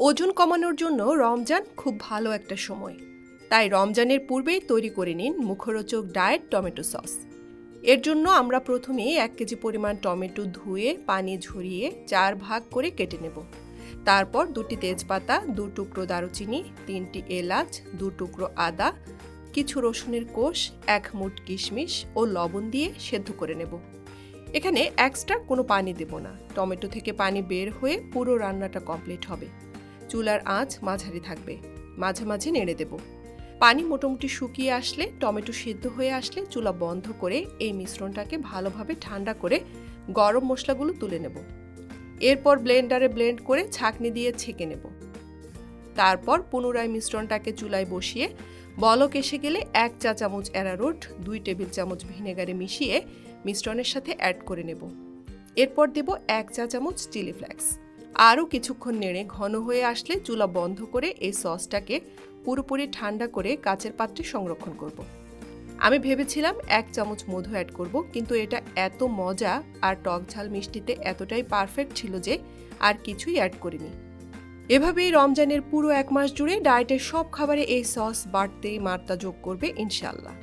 ওজন কমানোর জন্য রমজান খুব ভালো একটা সময়। তাই রমজানের পূর্বেই তৈরি করে নিন মুখরোচক ডায়েট টমেটো সস। এর জন্য আমরা প্রথমে এক কেজি পরিমাণ টমেটো ধুয়ে, পানি ঝরিয়ে চার ভাগ করে কেটে নেব। তারপর দুটি তেজপাতা, দু টুকরো দারুচিনি, তিনটি এলাচ, দু টুকরো আদা, কিছু রসুনের কোষ, এক মুঠ কিশমিশ ও লবণ দিয়ে সেদ্ধ করে নেব। এখানে এক্সট্রা কোনো পানি দেব না। টমেটো থেকে পানি বের হয়ে পুরো রান্নাটা কমপ্লিট হবে। চুলার আঁচ মাঝারি থাকবে। মাঝে মাঝে নেড়ে দেব। পানি মোটামুটি শুকিয়ে আসলে, টমেটো সিদ্ধ হয়ে আসলে চুলা বন্ধ করে এই মিশ্রণটাকে ভালোভাবে ঠান্ডা করে গরম মশলাগুলো তুলে নেব। এরপর ব্লেন্ডারে ব্লেন্ড করে ছাঁকনি দিয়ে ছেঁকে নেব। তারপর পুনরায় মিশ্রণটাকে চুলায় বসিয়ে বলক এসে গেলে এক চা চামচ অ্যারারুট, দুই টেবিল চামচ ভিনেগারে মিশিয়ে মিশ্রণের সাথে অ্যাড করে নেব। এরপর দেব এক চা চামচ চিলি ফ্লেক্স। আরও কিছুক্ষণ নেড়ে ঘন হয়ে আসলে চুলা বন্ধ করে এই সসটাকে পুরোপুরি ঠান্ডা করে কাচের পাত্রে সংরক্ষণ করব। আমি ভেবেছিলাম এক চামচ মধু অ্যাড করব, কিন্তু এটা এত মজা আর টক ঝাল মিষ্টিতে এতটাই পারফেক্ট ছিল যে আর কিছুই অ্যাড করিনি এভাবেই রমজানের পুরো এক মাস জুড়ে ডায়েটের সব খাবারে এই সস বাড়তে মাত্রা যোগ করবে ইনশাল্লাহ